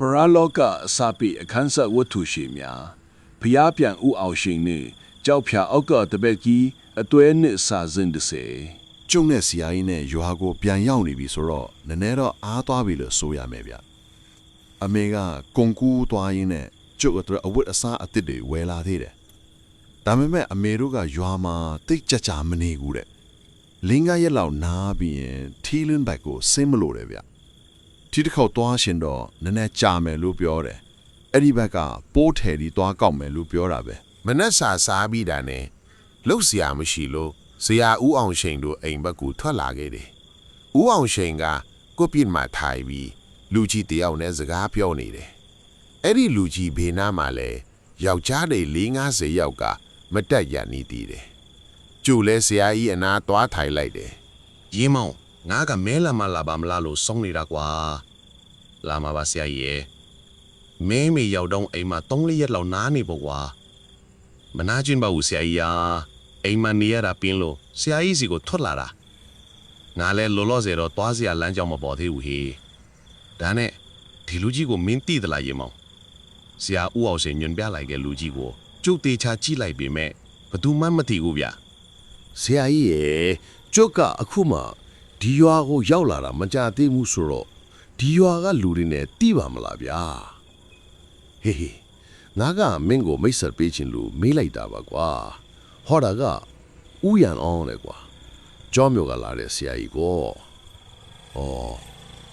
ပရာလောကအစာပိအခန်းဆက်ဝတ္ထုရှိများဖျားပြန်ဥအောင်ရှင်နှင့်ကြောက်ဖြာအောက်ကတပက်ကြီးအတွဲနှင့်စာစင်တစေကျုံနဲ့ဆရာကြီးနဲ့ရွာကိုပြန်ရောက်နေပြီဆိုတော့နည်းနည်းတော့အားသွားပြီလို့ဆိုရမယ်ဗျအမေကကွန်ကူးသွားရင်းနဲ့ကျုပ်အတွက်အဝတ်အစားအသစ်တွေဝယ်လာသေးတယ်ဒါပေမဲ့အမေတို့ကရွာမှာတိတ်ကြကြမနေဘူးတဲ့လင်းကားရက်လောက်နားပြီးရင်ထီလင်းဘက်ကိုဆင်းမလို့တယ်ဗျ ဒီတစ်ခေါက်သွားရှင်တော့နည်းနည်းကြာမယ်လို့ပြောတယ်အဲ့ဒီဘက်ကပိုးထယ်ဒီသွားကောက်မယ်လို့ပြောတာပဲ မနှက်စာစားပြီးတာနဲ့လှုပ်เสียမရှိလို့ဇရာဦးအောင်ရှိန်တို့အိမ်ဘက်ကိုထွက်လာခဲ့တယ်။ဦးအောင်ရှိန်ကကိုပြစ်မှထိုင်ပြီးလူကြီးတယောက်နဲ့စကားပြောနေတယ်။အဲ့ဒီလူကြီးဘေးနားမှာလဲယောက်ျားတွေ450ယောက်ကမတက်ရနေသေးတယ်။ကျူလဲဆရာကြီးအနာသွားထိုင်လိုက်တယ် ရေးမောင် ငါကမဲလာမလာပါမလားလို့စောင်းနေတာကွာလာမှာပါဆရာကြီးရဲ့မဲမေရောက်တော့အိမ်မှာ3လရက်လောက်နားနေပေါ့ကွာမနာကျင်ပါဘူးဆရာကြီးယာအိမ်မှာနေရတာပြင်းလို့ဆရာကြီးစီကိုထွက်လာတာငါလဲလောလောဆယ်တော့သွားစရာလမ်းကြောင်းမပေါ်သေးဘူးဟေးဒါနဲ့ဒီလူကြီးကိုမင်းသိသလားရေးမောင်ဆရာဦးအောင်စင်ညွန်ပြလိုက်တဲ့လူကြီးကိုကျုပ်သေးချာကြည့်လိုက်ပေမဲ့ဘယ်သူမှမသိဘူးဗျဆရာကြီးရဲ့ကျုပ်ကအခုမှ ဒီရွာကိုရောက်လာတာမကြသေးဘူးဆိုတော့ဒီရွာကလူတွေနဲ့တိပါမလားဗျာဟေးဟေးငါကမင်းကိုမိတ်ဆက်ပေးခြင်းလို့မေးလိုက်တာပါကွာဟောတာကဥယျံအောင်လေကွာကျောင်းမြို့ကလာတဲ့ဆရာကြီးကိုဩ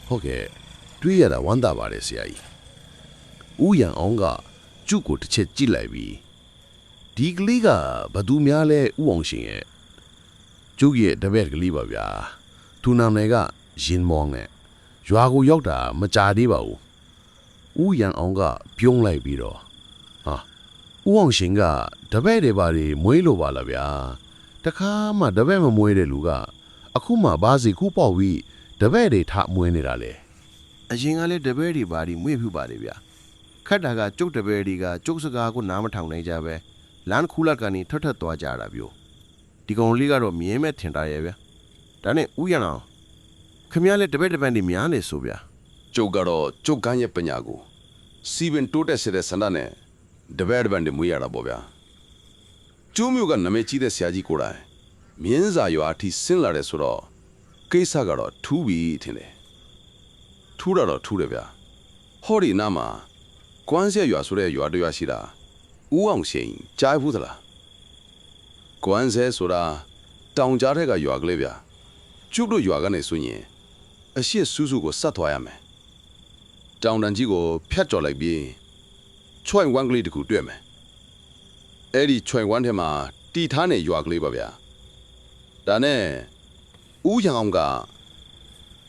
ဟုတ်ကဲ့တွေ့ရတာဝမ်းသာပါတယ်ဆရာကြီးဥယျံအောင်ကကျုပ်ကိုတစ်ချက်ကြည့်လိုက်ပြီးဒီကလေးကဘသူများလဲဥအောင်ရှင်ရဲ့ကျုပ်ရဲ့တပည့်ကလေးပါဗျာ သူနာမည်ကရင်မောင်းနဲ့ရွာကိုရောက်တာမကြာသေးပါဘူးဥယံအောင်ကပြုံးလိုက်ပြီးတော့ဟာဥအောင်ရှင်ကတပည့်တွေပါတွေမွေးလို့ပါလားဗျာတခါမှတပည့်မမွေးတဲ့လူကအခုမှဘာစီခုပေါက်ပြီးတပည့်တွေထမွေးနေတာလေအရင်ကလည်းတပည့်တွေပါတွေမွေးဖြူပါတယ်ဗျာခက်တာကကျုပ်တပည့်တွေကကျုပ်စကားကိုနားမထောင်နိုင်ကြပဲလမ်းခူးလက်ကနေထွက်ထွက်သွားကြတာပြောဒီကောင်လေးကတော့မြင်းမဲ့ထင်တာရဲ့ဗျာ ဒါနဲ့ဥယျာဏအောင်ခမရလဲတပည့်တပန်းဒီများနေဆိုဗျာကျုပ်ကတော့ကျုပ်ကန်းရဲ့ပညာကိုစီပင်တိုးတက်စေတဲ့ဆန္ဒနဲ့တပည့်တပန်းတွေမွေးရတာပေါ့ဗျာကျိုးမျိုးကနာမည်ကြီးတဲ့ဆရာကြီးကိုယ်တိုင်မြင်းစာရွာအထိဆင်းလာတယ်ဆိုတော့ကိစ္စကတော့ထူးပြီထင်တယ်ထူးတာတော့ထူးတယ်ဗျာဟောဒီနားမှာကွမ်းဆက်ရွာဆိုတဲ့ရွာတစ်ရွာရှိတာဦးအောင်ရှိန်ကြားဘူးသလားကွမ်းဆက်ဆိုတာတောင်ကြားထက်ကရွာကလေးဗျာ ကျုပ်တို့ရွာကနေဆိုရင်အရှိဆူးဆူကိုစတ်သွားရမယ်တောင်တန်ကြီးကိုဖျက်ကျော်လိုက်ပြီးချွိုင်ဝမ်ကလေးတစ်ခုတွေ့မယ်အဲ့ဒီချွိုင်ဝမ်ထဲမှာတီထားနေရွာကလေးပါဗျာဒါနဲ့ဦးရံအောင်က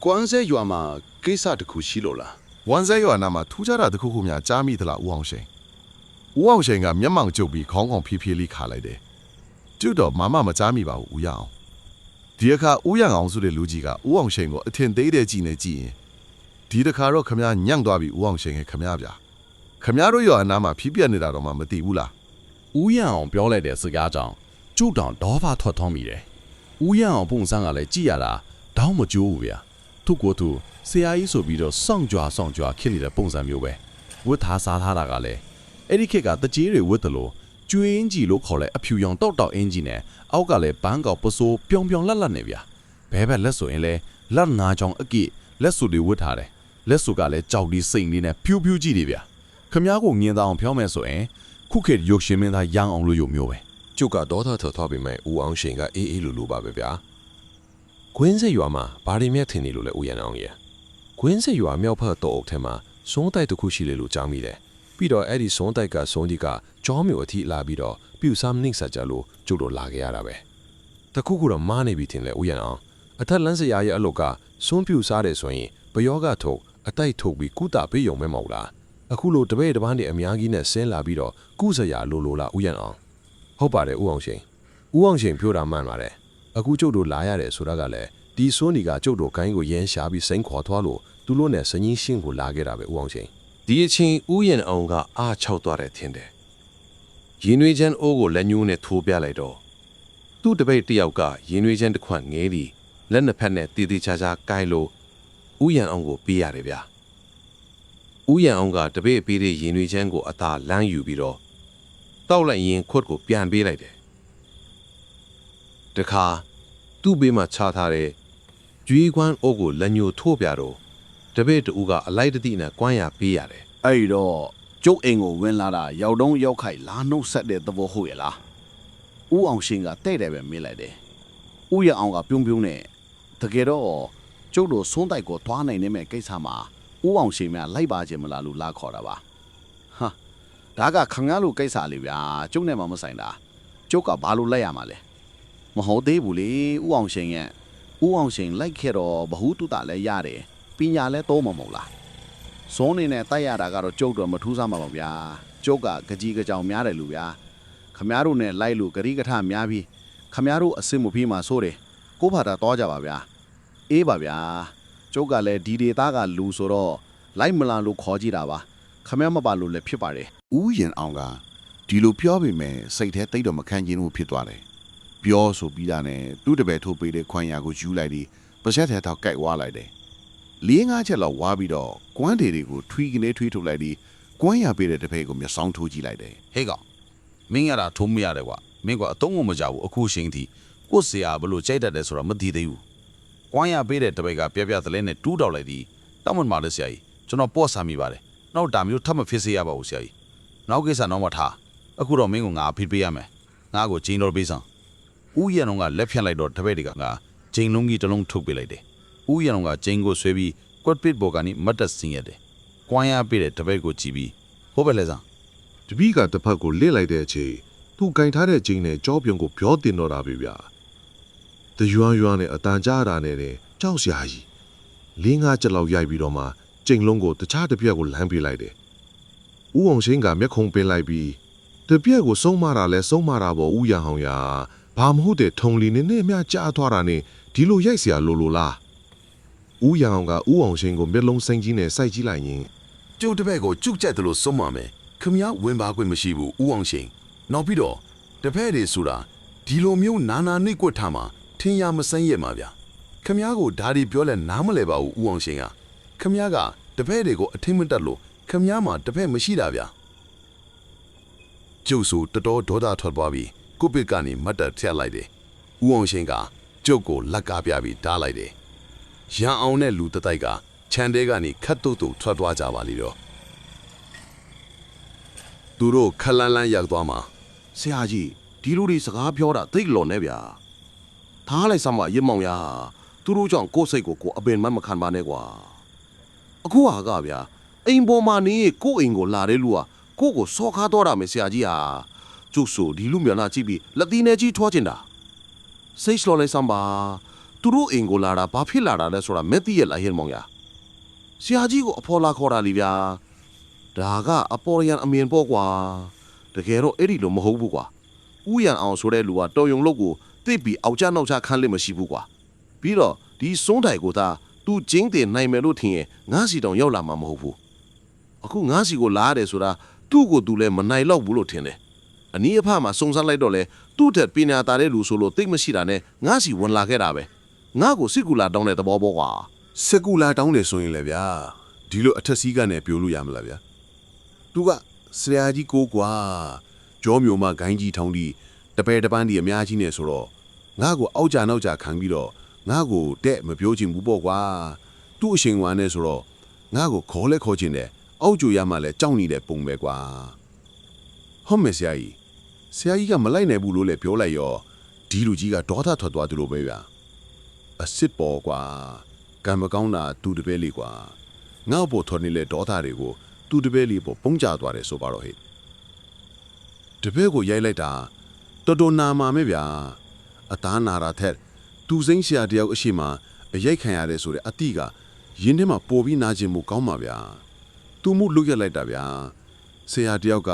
ကွမ်းစဲရွာမှာကိစ္စတစ်ခုရှိလို့လားဝန်ဆဲရွာနာမှာထူးခြားတာတစ်ခုခုများကြားမိသလားဦးအောင်ရှိန်ဦးအောင်ရှိန်ကမျက်မှောင်ကျုပ်ပြီးခေါင်းကောင်ဖြည်းဖြည်းလေးခါလိုက်တယ်ကျုပ်တော့မမမကြားမိပါဘူးဦးရအောင် ဒီအခါဦးရအောင်ဆိုတဲ့လူကြီးကဦးအောင်ရှိန်ကိုအထင်သေးတဲ့ကြည့်နေကြည့်ရင်ဒီတစ်ခါတော့ခမညံ့သွားပြီဦးအောင်ရှိန်ရဲ့ခမဗျာခမတို့ရွာအနားမှာဖြီးပြက်နေတာတော့မှမသိဘူးလားဦးရန်အောင်ပြောလိုက်တဲ့စကားကြောင့်ကျုပ်တောင်ဒေါဖထွက်ထွန်းမိတယ်။ဦးရန်အောင်ပုံစံကလည်းကြည်ရတာတောင်းမကြိုးဘူးဗျာ။သူ့ကိုယ်သူဆရာကြီးဆိုပြီးတော့စောင့်ကြွားစောင့်ကြွားဖြစ်နေတဲ့ပုံစံမျိုးပဲ။ဝတ်ထားစားထားတာကလည်းအဲ့ဒီခေတ်ကတကြီးတွေဝတ်တယ်လို့ ကျွေးအင်းကြီးလို့ခေါ်လဲအဖြူရောင်တောက်တောက်အင်းကြီးနဲ့အောက်ကလည်းဘန်းကောက်ပစိုးပျောင်ပျောင်လက်လက်နေဗျာ။ဘဲဘက်လက်ဆိုရင်လဲလက်နာချောင်အကိလက်ဆူတွေဝတ်ထားတယ်။လက်ဆူကလည်းကြောက်ဒီစိတ်လေးနဲ့ဖြူးဖြူးကြည့်နေဗျာ။ခမ ्या ကိုငင်းသားအောင်ဖြောင်းမယ်ဆိုရင်ခုခေတ်ရုပ်ရှင်မင်းသားရန်အောင်လို့ရုပ်မျိုးပဲကျုပ်ကဒေါသထွက်သွားပြီမဲ့ဦးအောင်ရှင်ကအေးအေးလိုလိုပါပဲဗျာကွင်းစစ်ရွာမှာဘာတွေမြက်ထင်နေလို့လဲဦးရန်အောင်ကြီးကွင်းစစ်ရွာမြောက်ဖက်တော့အုပ်ထဲမှာစွန်းတိုက်တစ်ခုရှိလေလို့ကြားမိတယ် ပြီးတော့အဲ့ဒီစွန်းတိုက်ကစွန်းကြီးကကြောမျိုးအထိလာပြီးတော့ပြူစားမနှိမ့်ဆက်ကြလို့ကျုပ်တို့လာခဲ့ရတာပဲတခုခုတော့မားနေပြီထင်လဲဦးရန်အောင်အထက်လန်းစရာရဲ့အလုပ်ကစွန်းပြူစားတယ်ဆိုရင်ဘယောဂထုတ်အတိုက်ထုတ်ပြီးကုတာပေးရုံပဲမဟုတ်လားအခုလိုတပည့်တပန်းတွေအများကြီးနဲ့ဆင်းလာပြီးတော့ကုစရာလိုလိုလားဦးရန်အောင်ဟုတ်ပါတယ်ဦးအောင်ရှင်ဦးအောင်ရှင်ပြောတာမှန်ပါတယ်အခုကျုပ်တို့လာရတယ်ဆိုတာကလည်းဒီစွန်းဒီကကျုပ်တို့ကိုင်းကိုရမ်းရှာပြီးစိန်ခေါ်သွားလို့သူတို့နဲ့စញင်းရှင်းကိုလာခဲ့တာပဲဦးအောင်ရှင် ဒီအချိန်ဥယျာဉ်အောင်ကအားချောက်သွားတယ်ထင်တယ်။ရင်နွေးချမ်းအိုးကိုလက်ညှိုးနဲ့ထိုးပြလိုက်တော့သူ့တပိတ်တစ်ယောက်ကရင်နွေးချမ်းတစ်ခွက်ငဲပြီးလက်နှစ်ဖက်နဲ့တည်တည်ချာချာကိုင်းလို့ဥယျာဉ်အောင်ကိုပေးရတယ်ဗျာဦးရန်အောင်ကတပည့်ပေးတဲ့ရင်တွေချမ်းကိုအသာလမ်းယူပြီးတော့တောက်လိုက်ရင်ခွတ်ကိုပြန်ပေးလိုက်တယ်တခါသူ့ဘေးမှာခြားထားတဲ့ကျွေးကွမ်းအုပ်ကိုလက်ညှိုးထိုးပြတော့ တပည့်တူကအလိုက်တတိနဲ့ကွမ်းရပေးရတယ်အဲ့တော့ကျုပ်အိမ်ကိုဝင်လာတာရောက်တော့ရောက်ခိုက်လာနှုတ်ဆက်တဲ့သဘောဟုတ်ရဲ့လားဦးအောင်ရှင်ကတဲ့တယ်ပဲမေးလိုက်တယ်ဦးရအောင်ကပြုံးပြုံးနဲ့တကယ်တော့ကျုပ်တို့ဆုံးတိုက်ကိုသွားနိုင်နေမဲ့ကိစ္စမှာဦးအောင်ရှင်များလိုက်ပါခြင်းမလားလို့လာခေါ်တာပါဟာဒါကခင်ဗျားလိုကိစ္စလေးဗျာကျုပ်နဲ့မှမဆိုင်တာကျုပ်ကဘာလို့လိုက်ရမှာလဲမဟုတ်သေးဘူးလေဦးအောင်ရှင်ရဲ့ဦးအောင်ရှင်လိုက်ခဲ့တော့ဘ ഹു တုတလည်းရတယ် ပညာလည်းသုံးမှာမဟုတ်လားဇုံးနေနဲ့တိုက်ရတာကတော့ကျုပ်တော့မထူးဆန်းပါပါဗျာကျုပ်ကကကြီးကကြောင်များတယ်လူဗျာခမားတို့နဲ့လိုက်လို့ဂရိကထများပြီးခမားတို့အစ်စ်မပြီးမှဆိုတယ်ကိုဖာတာတော့ကြပါဗျာအေးပါဗျာကျုပ်ကလည်းဒီဒေတာကလူဆိုတော့လိုက်မလာလို့ခေါ်ကြည့်တာပါခမားမပါလို့လည်းဖြစ်ပါတယ်ဦးရင်အောင်ကဒီလိုပြောပေမဲ့စိတ်ထဲတိတ်တော့မခံကျင်ဘူးဖြစ်သွားတယ်ပြောဆိုပြီးတာနဲ့သူ့တပည့်ထိုးပေးတဲ့ခွန်ရကိုယူလိုက်ပြီးပါဆက်ထဲတော့ကြိုက်ဝါလိုက်တယ် လေးငါးချက်လောက်ဝါပြီးတော့ကွမ်းတွေတွေကိုထွီးကနေထွီးထုတ်လိုက်ပြီးကွမ်းရပေးတဲ့တပည့်ကိုမျက်စောင်းထိုးကြည့်လိုက်တယ်ဟေးကောင်မင်းရတာထုံးမရတယ်ကွာမင်းကအတုံးကိုမကြဘူးအခုရှင်တီကို့ဆရာဘလို့ကြိုက်တတ်တယ်ဆိုတော့မသိသေးဘူးကွမ်းရပေးတဲ့တပိတ်ကပြပြသလဲနဲ့တူးတောက်လိုက်သည်တောက်မှန်ပါလေဆရာကြီးကျွန်တော်ပေါ့ဆာမိပါတယ်နောက်ဒါမျိုးထပ်မဖြစ်စေရပါဘူးဆရာကြီးနောက်ကိစ္စတော့မထားအခုတော့မင်းကငါအဖိပေးရမယ်ငါ့ကိုဂျင်းတော်ပေးစမ်းဦးရံတော်ကလက်ဖြတ်လိုက်တော့တပိတ်တွေကငါဂျင်းလုံးကြီးတစ်လုံးထုတ်ပေးလိုက်တယ် ဦးရံတော်ကဂျင်းကိုဆွဲပြီးကွက်ပစ်ဘော်ကနေမတ်တက်စင်းရတယ်ကွမ်းရပေးတဲ့တပိတ်ကိုကြည့်ပြီးဟုတ်ပဲလေစမ်း တပည့်ကတစ်ဖက်ကိုလစ်လိုက်တဲ့အချိန်သူကင်ထားတဲ့ကျင်းနဲ့ကြောပြုံကိုပြောတင်တော့တာပဲဗျာတရွမ်းရွမ်းနဲ့အတန်ကြားတာနဲ့တဲ့ကြောက်စရာကြီးလေးငါးချက်လောက်ရိုက်ပြီးတော့မှကျိန်လုံးကိုတခြားတစ်ပြက်ကိုလမ်းပေးလိုက်တယ်ဦးအောင်ရှင်းကမျက်ခုံပင်လိုက်ပြီးတစ်ပြက်ကိုစုံမတာလဲစုံမတာပေါ့ဦးရဟောင်ရဘာမဟုတ်တဲ့ထုံလီနဲ့နဲ့မြကြားသွားတာနဲ့ဒီလိုရိုက်เสียလို့လို့လား ဦးရဟောင်ကဦးအောင်ရှင်းကိုမျက်လုံးစိမ့်ကြီးနဲ့စိုက်ကြည့်လိုက်ရင်ကျုပ်တပည့်ကိုကျုပ်ကြက်တယ်လို့ဆုံးမမယ်ခမည်းဝင်ပါခွင့်မရှိဘူးဦးအောင်ရှင်နောက်ပြီးတော့တပည့်တွေဆိုတာဒီလိုမျိုးနာနာနှိတ်ကွက်ထားမှာထင်ရမစမ်းရဲ့မှာဗျခမည်းကိုဓာဒီပြောလဲနားမလဲပါဘူးဦးအောင်ရှင်ကခမည်းကတပည့်တွေကိုအထင်မတက်လို့ခမည်းမှာတပည့်မရှိတာဗျကျုပ်ဆိုတော်တော်ဒေါသထွက်သွားပြီးကိုပစ်ကနေမတ်တက်ထက်လိုက်တယ်ဦးအောင်ရှင်ကကျုပ်ကိုလက်ကားပြပြီးတားလိုက်တယ် ရန်အောင်တဲ့လူတတိုက်ကခြံတဲကနေခတ်တုတ်တုတ်ထွက်သွားကြပါလိတော့သူတို့ခက်လန်းလန်းရောက်သွားမှာဆရာကြီးဒီလိုတွေစကားပြောတာသိလော်နေဗျာထားလိုက်စမ်းမရစ်မောင်ရသူတို့ကြောင့်ကိုယ့်စိတ်ကိုကိုယ်အပင်မမခံပါနဲ့ကွာအခုဟာကဗျာအိမ်ပေါ်မှာနေကိုယ့်အိမ်ကိုလာတဲ့လူကကိုယ့်ကိုစော်ကားတော့တာမယ်ဆရာကြီးဟာကျုပ်ဆိုဒီလူမျက်နှာကြည့်ပြီးလက်တီနဲ့ကြီးထွားချင်တာစိတ်လျှော်လိုက်စမ်းပါ သူတို့အိမ်ကိုလာတာဘာဖြစ်လာတာလဲဆိုတာမသိရလားဟင်မောင်ရဆရာကြီးကိုအဖော်လာခေါ်တာလीဗျာဒါကအပေါ်ရန်အမြင်ပေါ့ကွာတကယ်တော့အဲ့ဒီလိုမဟုတ်ဘူးကွာဥယျံအောင်ဆိုတဲ့လူကတော်ယုံလုတ်ကိုသိပြီးအောက်ကျနောက်ကျခန်းလိမ့်မရှိဘူးကွာပြီးတော့ဒီစွန်းတိုင်ကိုသာသူကျင်းတင်နိုင်မယ်လို့ထင်ရင်ငါးစီတောင်ရောက်လာမှာမဟုတ်ဘူးအခုငါးစီကိုလာရတယ်ဆိုတာသူ့ကိုသူလည်းမနိုင်တော့ဘူးလို့ထင်တယ်အနည်းအဖမှာစုံစမ်းလိုက်တော့လေသူ့တက်ပညာသားတဲ့လူဆိုလို့သိမရှိတာနဲ့ငါးစီဝင်လာခဲ့တာပဲ ငါ့ကိုစစ်ကူလာတောင်းတဲ့သဘောပေါ့ကွာစက်ကူလာတောင်းတယ်ဆိုရင်လည်းဗျာဒီလိုအထက်စီးကနေပြိုလို့ရမလားဗျာသူကဆရာကြီးကိုကွာကြောမျိုးမဂိုင်းကြီးထောင်းဒီတပယ်တပန်းဒီအများကြီးနေဆိုတော့ငါ့ကိုအောက်ကြနောက်ကြခံပြီးတော့ငါ့ကိုတဲ့မပြောချင်ဘူးပေါ့ကွာသူ့အရှင်ဝါနဲ့ဆိုတော့ငါ့ကိုခေါ်လဲခေါ်ချင်တယ်အောက်ကြရမှလည်းကြောက်နေတဲ့ပုံပဲကွာဟုတ်မယ်ဆရာကြီးဆရာကြီးကမလိုက်နိုင်ဘူးလို့လည်းပြောလိုက်ရောဒီလူကြီးကဒေါသထွက်သွားသူလိုပဲဗျာ အစ်စ်ပေါ်ကွာကံမကောင်းတာသူတပည့်လေးကွာငါ့ဘော်ထော်နေလေဒေါသတွေကိုသူတပည့်လေးပေါ်ပုံကြသွားတယ်ဆိုပါတော့ဟဲ့တပည့်ကိုရိုက်လိုက်တာတော်တော်နာမှာမဲ့ဗျာအသားနာတာထက်သူစိမ့်ဆရာတယောက်အရှိမအရိုက်ခံရတယ်ဆိုတဲ့အတိကရင်းထဲမှာပေါ်ပြီးနာကျင်မှုကောင်းပါဗျာသူမှုလုရက်လိုက်တာဗျာဆရာတယောက်က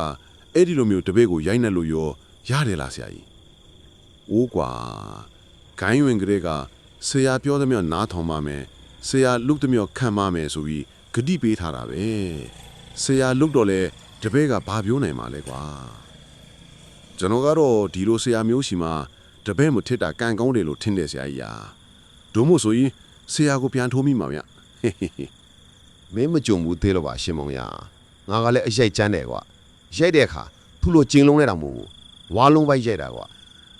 အဲ့ဒီလိုမျိုးတပည့်ကိုရိုက်နေလို့ရောရတယ်လားဆရာကြီးအိုးကွာဂိုင်းဝင်ကလေးက ဆရာပြောသမျှနားထောင်ပါမယ်ဆရာလုသမျှခံပါမယ်ဆိုပြီးဂတိပေးထားတာပဲဆရာလုတော့လဲတပည့်ကဘာပြောနိုင်မှာလဲကွာကျွန်တော်ကတော့ဒီလိုဆရာမျိုးရှိမှတပည့်မထစ်တာကံကောင်းတယ်လို့ထင်တယ်ဆရာကြီးရာဒို့မို့ဆိုရင်ဆရာကိုပြန်ထိုးမိမှာဗျဟေးဟေးဟေးမင်းမကြုံဘူးသေးလို့ပါရှင်မောင်ရငါကလည်းအရိုက်ချမ်းတယ်ကွာရိုက်တဲ့အခါသူ့လိုကျင်းလုံးနဲ့တောင်မဟုတ်ဘူးဝါလုံးပိုက်ရိုက်တာကွာ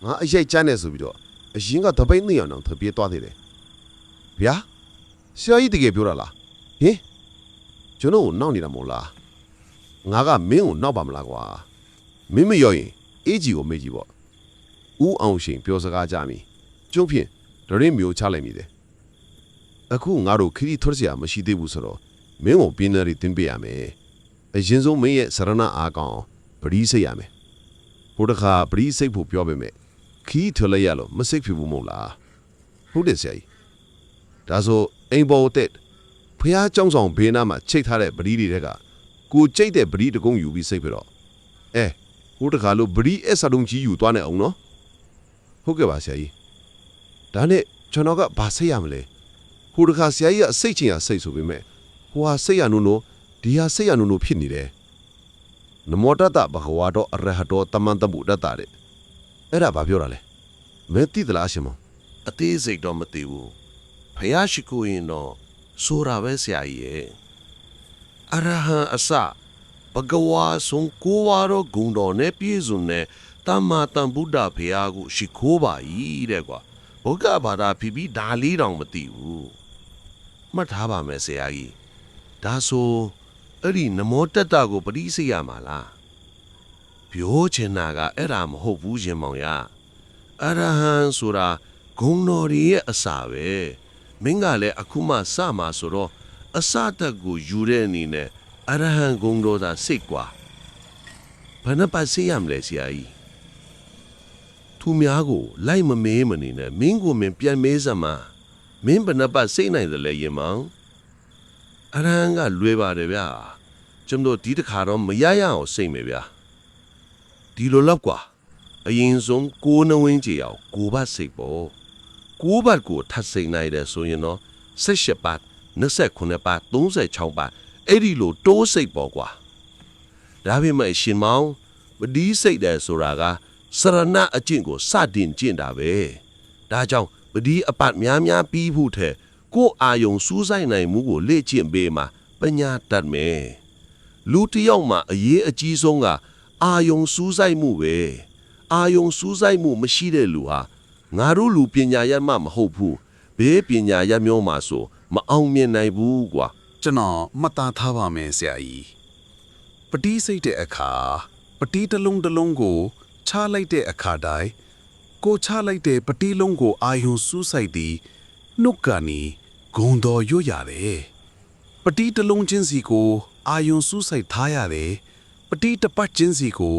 ငါအရိုက်ချမ်းတယ်ဆိုပြီးတော့ အရင်ကတပိတ်နေအောင်တော့ထပြေးသွားသေးတယ်ဗျာဆရာကြီးတကယ်ပြောတာလားဟင်ကျွန်တော်ကိုနောက်နေတာမဟုတ်လားငါကမင်းကိုနောက်ပါမလားကွာမင်းမရောရင်အေးကြီးကိုမေးကြည့်ပေါ့ဦးအောင်ရှင်ပြောစကားကြပြီကျုံးဖြင့်ဒရင်းမျိုးချလိုက်မိတယ်အခုငါတို့ခရီးထွက်စရာမရှိသေးဘူးဆိုတော့မင်းကိုပြင်းနေရီတင်ပေးရမယ်အရင်ဆုံးမင်းရဲ့စရဏအားကောင်ပရိစိတ်ရမယ်ဟိုတခါပရိစိတ်ဖို့ပြောပေမဲ့ ခီးထလဲရလို့မစိတ်ဖြစ်ဘူးမို့လားဟုတ်တယ်ဆရာကြီးဒါဆိုအိမ်ပေါ်တက်ဖះကြောင်းဆောင်ဘေးနားမှာချိတ်ထားတဲ့ပရီးတွေတဲ့ကကိုကြိတ်တဲ့ပရီးတကုံယူပြီးစိတ်ဖြစ်တော့အဲဟိုတခါလို့ပရီးအဆတုံကြီးယူသွားနေအောင်နော်ဟုတ်ကဲ့ပါဆရာကြီးဒါနဲ့ကျွန်တော်ကဘာစိတ်ရမလဲဟိုတခါဆရာကြီးကအစိတ်ချင်တာစိတ်ဆိုပေမဲ့ဟိုဟာစိတ်ရနုံလို့ဒီဟာစိတ်ရနုံလို့ဖြစ်နေတယ်နမောတတဘဂဝါတော်အရဟတော်တမန်တမှုတတတဲ့ အဲ့ဒါဘာပြောတာလဲမဲတိတလားအရှင်မအသေးစိတ်တော့မသိဘူးဖះရှိခိုးရင်တော့ဆိုတာပဲဆရာကြီးရဲ့အရဟံအစဘဂဝါဆုံးကိုဝါတော့ဂုံတော်နဲ့ပြည့်စုံတဲ့တမ္မာတန်ဗုဒ္ဓဖះကိုရှိခိုးပါ၏တဲ့ကွာဘုရားဘာသာဖြစ်ပြီးဒါလေးတောင်မသိဘူးမှတ်ထားပါမယ်ဆရာကြီးဒါဆိုအဲ့ဒီနမောတတ္တကိုပရိစိတ်ရမှာလား ပြောချင်တာကအဲ့ဒါမဟုတ်ဘူးရှင်မောင်ရအရဟံဆိုတာဂုံတော်ရရဲ့အစာပဲမင်းကလည်းအခုမှစမှာဆိုတော့အစာတက်ကိုယူတဲ့အနေနဲ့အရဟံဂုံတော်သာစိတ်ကွာဘယ်နှပတ်စေးရမလဲဆရာကြီးသူများကိုလိုက်မမေးမနေနဲ့မင်းကိုမင်းပြန်မေးစမ်းပါမင်းဘယ်နှပတ်စိတ်နိုင်တယ်လဲရင်မောင်အရဟံကလွယ်ပါတယ်ဗျာကျွန်တော်ဒီတစ်ခါတော့မရရအောင်စိတ်မယ်ဗျာ ဒီလိုလောက်ကွာအရင်ဆုံးကိုးနှဝင်းကြီးအောင်ကိုဘတ်စိတ်ပေါ့ကိုးဘတ်ကိုထပ်စိတ်နိုင်တယ်ဆိုရင်တော့78ပါ29ပါ36ပါအဲ့ဒီလိုတိုးစိတ်ပေါ့ကွာဒါပေမဲ့ရှင်မောင်ပဒီစိတ်တယ်ဆိုတာကစရဏအကျင့်ကိုစတင်ကျင့်တာပဲဒါကြောင့်ပဒီအပတ်များများပြီးဖို့ထဲကိုအာယုံစူးစိုက်နိုင်မှုကိုလေ့ကျင့်ပေးမှာပညာတတ်မယ်လူတစ်ယောက်မှာအရေးအကြီးဆုံးက အာယုံစူးဆိုင်မှုပဲအာယုံစူးစိုက်မှုမရှိတဲ့လူဟာငါတို့လူပညာရမှမဟုတ်ဘူးဘေးပညာရမျိုးမှာဆိုမအောင်မြင်နိုင်ဘူးကွာကျွန်တော်မှတ်သားထားပါမယ်ဆရာကြီးပတိစိတ်တဲ့အခါပတိတစ်လုံးတစ်လုံးကိုချလိုက်တဲ့အခါတိုင်းကိုချလိုက်တဲ့ပတိလုံးကိုအာယုံစူးစိုက်သည်နှုတ်ကနေဂုံတော်ရွတ်ရတယ်ပတိတစ်လုံးချင်းစီကိုအာယုံစူးစိုက်ထားရတယ် ပတိတစ်ပတ်ချင်းစီကို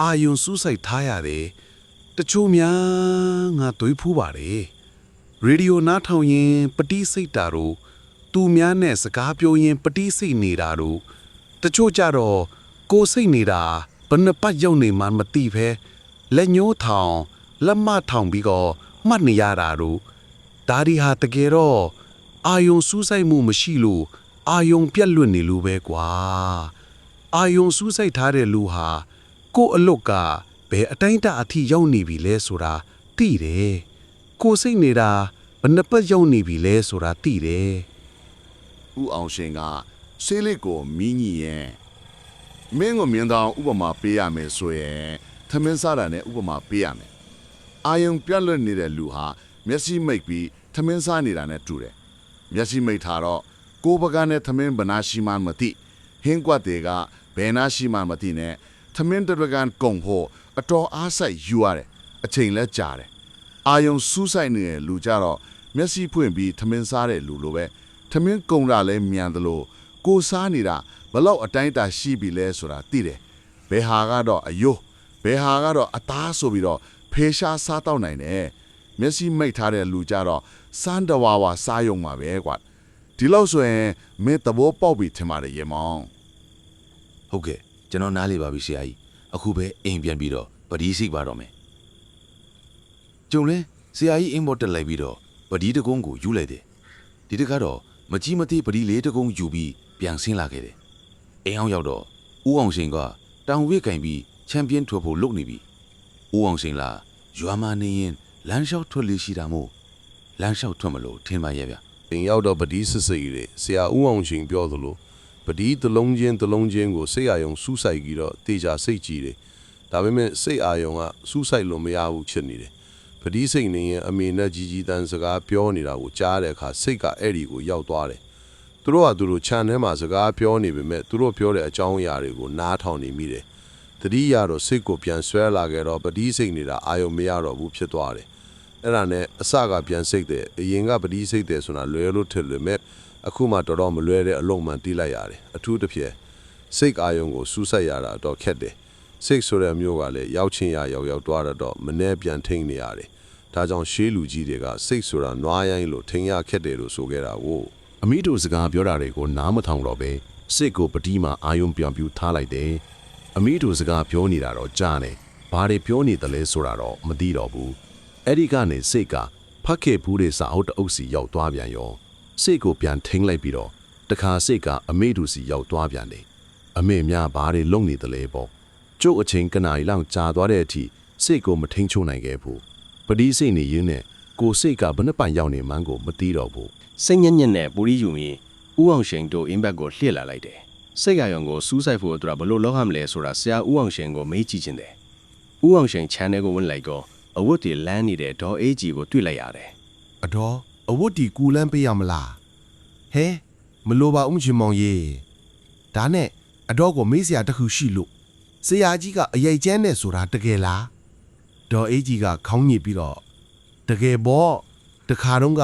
အာယုံစူးစိုက်ထားရတယ်တချို့များငါတွေးဖူးပါတယ်ရေဒီယိုနားထောင်ရင်ပတိစိတ်တာတို့သူများနဲ့စကားပြောရင်ပတိစိတ်နေတာတို့တချို့ကြတော့ကိုယ်စိတ်နေတာဘယ်နှပတ်ရောက်နေမှမသိဖဲလက်ညှိုးထောင်လက်မထောင်ပြီးတော့မှတ်နေရတာတို့ဒါဒီဟာတကယ်တော့အာယုံစူးစိုက်မှုမရှိလို့အာယုံပြက်လွတ်နေလို့ပဲကွာ အာယုံစူးစိုက်ထားတဲ့လူဟာကိုယ့်အလုတ်ကဘယ်အတိုင်းအတာအထိရောက်နေပြီလဲဆိုတာသိတယ်ကိုယ်စိတ်နေတာဘယ်နှပတ်ရောက်နေပြီလဲဆိုတာသိတယ်ဥအောင်ရှင်ကဆေးလေးကိုမီးညီရင်မင်းကိုမြင်တော့ဥပမာပေးရမယ်ဆိုရင်သမင်းစားတာနဲ့ဥပမာပေးရမယ်အာယုံပြတ်လွတ်နေတဲ့လူဟာမျက်စိမိတ်ပြီးသမင်းစားနေတာနဲ့တူတယ်မျက်စိမိတ်ထားတော့ကိုယ်ပကန်းနဲ့သမင်းဘနာရှိမှမသိ ဟင်းကွက်တွေကဘယ်နာရှိမှမသိနဲ့သမင်းတစ်ပကန်းကုံဖို့အတော်အားစိုက်ယူရတယ်အချိန်လဲကြာတယ်အာယုံစူးဆိုင်နေတဲ့လူကြတော့မျက်စိဖွင့်ပြီးထမင်းစားတဲ့လူလိုပဲထမင်းကုံတာလဲမြန်သလိုကိုစားနေတာဘလောက်အတိုင်းအတာရှိပြီလဲဆိုတာသိတယ်ဘယ်ဟာကတော့အယိုးဘယ်ဟာကတော့အသားဆိုပြီးတော့ဖေရှားစားတော့နိုင်တယ်မျက်စိမိတ်ထားတဲ့လူကြတော့စမ်းတဝါဝါစားယုံမှာပဲကွာ ဒီလောက်ဆိုရင်မင်းသဘောပေါက်ပြီထင်ပါတယ်ရေမောင်ဟုတ်ကဲ့ကျွန်တော်နားလေပါပြီဆရာကြီးအခုပဲအိမ်ပြန်ပြီးတော့ပဒီစိတ်ပါတော့မယ်ကျုံလဲဆရာကြီးအိမ်ပေါ်တက်လိုက်ပြီးတော့ပဒီတကုန်းကိုယူလိုက်တယ်ဒီတခါတော့မကြီးမသေးပဒီလေးတကုန်းယူပြီးပြန်ဆင်းလာခဲ့တယ်အိမ်အောင်ရောက်တော့ဦးအောင်ရှင်ကတောင်ဝိကင်ပြီးချန်ပီယံထွက်ဖို့လုပ်နေပြီဦးအောင်ရှင်လာရွာမနေရင်လမ်းလျှောက်ထွက်လေရှိတာမို့လမ်းလျှောက်ထွက်မလို့ထင်ပါရဲ့ဗျ အင်ရောက်တော့ပတိစစ်စိတ်တွေဆရာဦးအောင်ရှင်ပြောသလိုပတိတလုံးချင်းတလုံးချင်းကိုစိတ်အာယုံစူးစိုက်ပြီးတော့တေချာစိတ်ကြည်တယ်ဒါပေမဲ့စိတ်အာယုံကစူးစိုက်လို့မရဘူးဖြစ်နေတယ်ပတိစိတ်နေရင်အမေနဲ့ကြီးကြီးတန်းစကားပြောနေတာကိုကြားတဲ့အခါစိတ်ကအဲ့ဒီကိုရောက်သွားတယ်သူတို့ကသူတို့ခြံထဲမှာစကားပြောနေပေမဲ့သူတို့ပြောတဲ့အကြောင်းအရာတွေကိုနားထောင်နေမိတယ်တတိယတော့စိတ်ကိုပြန်ဆွဲလာခဲ့တော့ပတိစိတ်နေတာအာယုံမရတော့ဘူးဖြစ်သွားတယ် အဲ့ဒါနဲ့အစကပြန်စိတ်တယ်အရင်ကပတိစိတ်တယ်ဆိုတာလွယ်လို့ထင်လို့မဲ့အခုမှတော်တော်မလွယ်တဲ့အလုံးမှန်တီးလိုက်ရတယ်အထူးတစ်ဖြစ်စိတ်အာယုံကိုစူးစိုက်ရတာတော့ခက်တယ်စိတ်ဆိုတဲ့မျိုးကလည်းရောက်ချင်းရရောက်ရောက်သွားတော့မနှဲပြန်ထိန်နေရတယ်ဒါကြောင့်ရှေးလူကြီးတွေကစိတ်ဆိုတာနွားရိုင်းလို့ထိန်ရခက်တယ်လို့ဆိုခဲ့တာကိုအမိတို့စကားပြောတာတွေကိုနားမထောင်တော့ပဲစစ်ကိုပတိမှာအာယုံပြောင်ပြူထားလိုက်တယ်အမိတို့စကားပြောနေတာတော့ကြားနေဘာတွေပြောနေတယ်လဲဆိုတာတော့မသိတော့ဘူး အဲ့ဒီကနေစိတ်ကဖတ်ခဲ့ဘူးတဲ့စာအုပ်တအုပ်စီရောက်သွားပြန်ရောစိတ်ကိုပြန်ထိန်လိုက်ပြီးတော့တခါစိတ်ကအမိတို့စီရောက်သွားပြန်တယ်အမေများဘာတွေလုံနေတယ်လဲပေါ့ကျုပ်အချင်းကနာရီလောက်ကြာသွားတဲ့အထိစိတ်ကိုမထိန်ချုံနိုင်ခဲ့ဘူးပတိစိတ်နေရင်းနဲ့ကိုစိတ်ကဘယ်နှပိုင်ရောက်နေမှန်းကိုမသိတော့ဘူးစိတ်ညက်ညက်နဲ့ပူရီယူမီဦးအောင်ရှင်တို့အင်းဘက်ကိုလှည့်လာလိုက်တယ်စိတ်ကရုံကိုစူးစိုက်ဖို့အတွက်ဘလို့လောက်ရမလဲဆိုတာဆရာဦးအောင်ရှင်ကိုမေးကြည့်ခြင်းတယ်ဦးအောင်ရှင် channel ကိုဝင်လိုက်တော့ အဝတ်တွေလမ်းနေတဲ့ဒေါ်အေးကြီးကိုတွေ့လိုက်ရတယ်အတော်အဝတ်တီကူလန်းပေးရမလားဟဲမလိုပါဦးချင်းမောင်ရေဒါနဲ့အတော်ကိုမေးစရာတစ်ခုရှိလို့ဆရာကြီးကအရိုက်ကျန်းနဲ့ဆိုတာတကယ်လားဒေါ်အေးကြီးကခေါင်းညစ်ပြီးတော့တကယ်ပေါ့တခါတော့က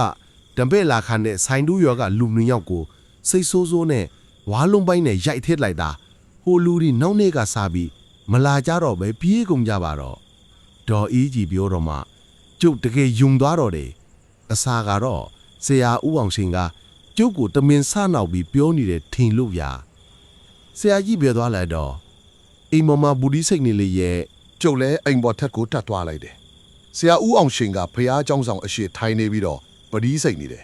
တံပဲ့လာခါနဲ့ဆိုင်တူးရောကလူနှယောက်ကိုစိတ်ဆိုးဆိုးနဲ့ဝါလုံးပိုင်းနဲ့ရိုက်ထစ်လိုက်တာဟိုလူဒီနောက်နေ့ကစားပြီးမလာကြတော့ပဲပြေးကုန်ကြပါတော့ ဒေါ်အေးကြီးပြောတော့မှကျုပ်တကယ်ယုံသွားတော့တယ် အစာကတော့ဆရာဦးအောင်ရှင်ကကျုပ်ကိုတမင်ဆနောက်ပြီးပြောနေတယ်ထင်လို့ရာဆရာကြီးပြောသွားလိုက်တော့အိမ်မမဘူဒီစိတ်နေလေရဲ့ ကျုပ်လည်းအိမ်ပေါ်ထက်ကိုတတ်သွားလိုက်တယ်ဆရာဦးအောင်ရှင်ကဖះเจ้าဆောင်အရှိထိုင်နေပြီးတော့ပဒီစိတ်နေတယ်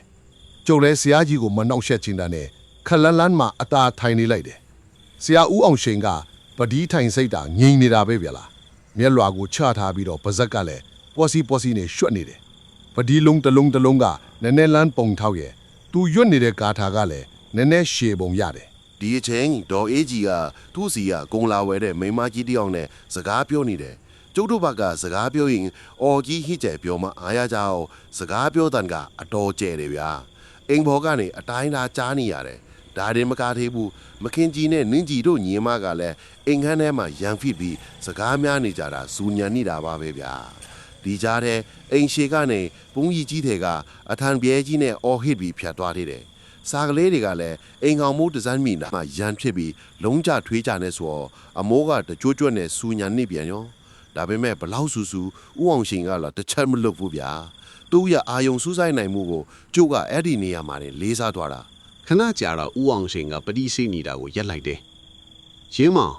ကျုပ်လည်းဆရာကြီးကိုမနှောက်ယှက်ချင်တာနဲ့ခလန်းလန်းမှာအသာထိုင်နေလိုက်တယ်ဆရာဦးအောင်ရှင်ကပဒီထိုင်စိတ်တာငြိမ်နေတာပဲဗျာလား မျက်လွာကိုချထားပြီးတော့ပါဇက်ကလည်းပေါ်စီပေါ်စီနဲ့ရွှတ်နေတယ်ပဒီလုံးတစ်လုံးတစ်လုံးကနည်းနည်းလန်းပုံထောက်ရဲ့သူရွတ်နေတဲ့ကာထာကလည်းနည်းနည်းရှည်ပုံရတယ်ဒီအချိန်ဒေါ်အေးကြီးကသူ့စီကဂုံလာဝဲတဲ့မိန်းမကြီးတစ်ယောက်နဲ့စကားပြောနေတယ်ကျုပ်တို့ဘက်ကစကားပြောရင်အော်ကြီးဟစ်ကျဲပြောမှအားရကြအောင်စကားပြောတန်ကအတော်ကျဲတယ်ဗျာအိမ်ဘော်ကနေအတိုင်းသာကြားနေရတယ် ဒါရင်မကားသေးဘူးမခင်ကြီးနဲ့နင်းကြီးတို့ညီမကလည်းအိမ်ခန်းထဲမှာရန်ဖိပြီးစကားများနေကြတာဇူညံနေတာပါပဲဗျာဒီကြားထဲအိမ်ရှေကနေပုံကြီးကြီးတွေကအထံပြဲကြီးနဲ့အော်ဟစ်ပြီးဖြတ်သွားသေးတယ်စားကလေးတွေကလည်းအိမ်ကောင်မိုးဒီဇိုင်းမီနာမှာရန်ဖြစ်ပြီးလုံးကြထွေးကြနေဆိုတော့အမိုးကတကြွကြွနဲ့စူညာနေပြန်ရောဒါပေမဲ့ဘလောက်ဆူဆူဥအောင်ရှင်ကလာတစ်ချက်မလွတ်ဘူးဗျာသူ့ရဲ့အာယုံစူးဆိုင်နိုင်မှုကိုကျုပ်ကအဲ့ဒီနေရာမှာနေလေးစားသွားတာ ခဏကြာတော့ဦးအောင်ရှင်ကပတိစိတ်နေတာကိုရက်လိုက်တယ်။ရင်းမောင်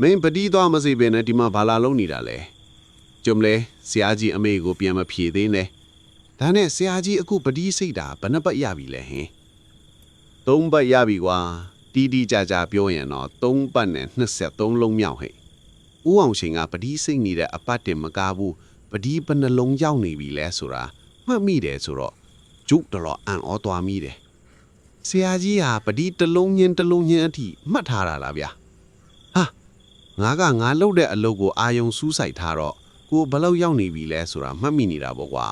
မင်းပတိသွားမစီပင်နဲ့ဒီမှာဘာလာလုံးနေတာလဲ။ကျုံလဲဆရာကြီးအမေကိုပြန်မဖြေသေးနဲ့။ဒါနဲ့ဆရာကြီးအခုပတိစိတ်တာဘယ်နှပတ်ရပြီလဲဟင်။သုံးပတ်ရပြီကွာ။တီးတီးကြကြပြောရင်တော့သုံးပတ်နဲ့23လုံးမြောက်ဟဲ့။ဦးအောင်ရှင်ကပတိစိတ်နေတဲ့အပတ်တင်မကားဘူးပတိဘယ်နှလုံးရောက်နေပြီလဲဆိုတာမှတ်မိတယ်ဆိုတော့ကျုပ်တော်အံ့ဩသွားမိတယ်။ ဆရာကြီးဟာပတိတစ်လုံးချင်းတစ်လုံးချင်းအထိမှတ်ထားတာလားဗျာဟာငါကငါလှုပ်တဲ့အလုပ်ကိုအာယုံစူးစိုက်ထားတော့ကိုဘယ်လောက်ရောက်နေပြီလဲဆိုတာမှတ်မိနေတာပေါ့ကွာ